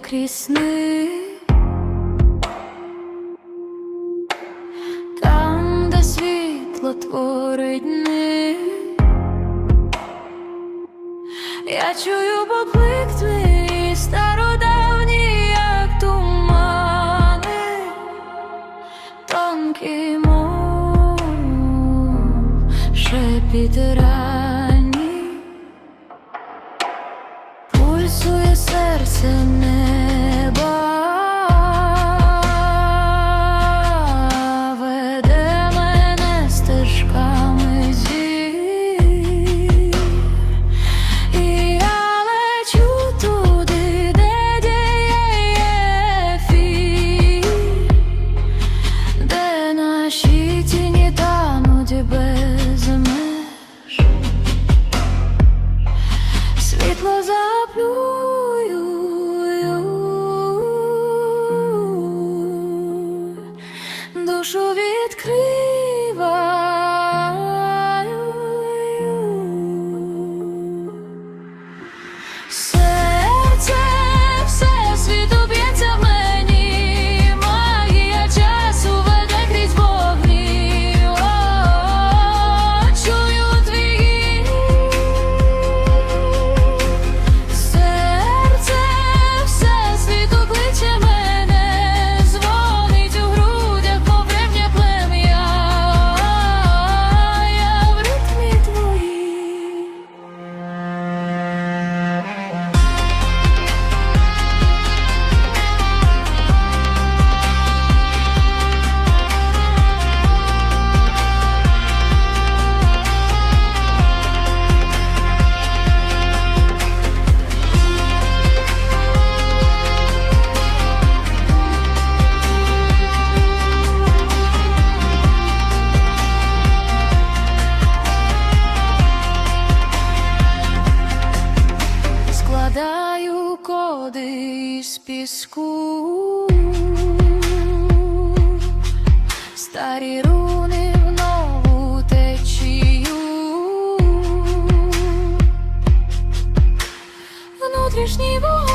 крізь сни Там, де світло творить дни Я чую поклик твій стародавній, тумани, тонкий мов шепіт рані, серце неба, веде мене стежками. І я лечу туди, де діє тануть без меж, світло заплюю, коди з піску, старі руни в нову течію, внутрішній вогонь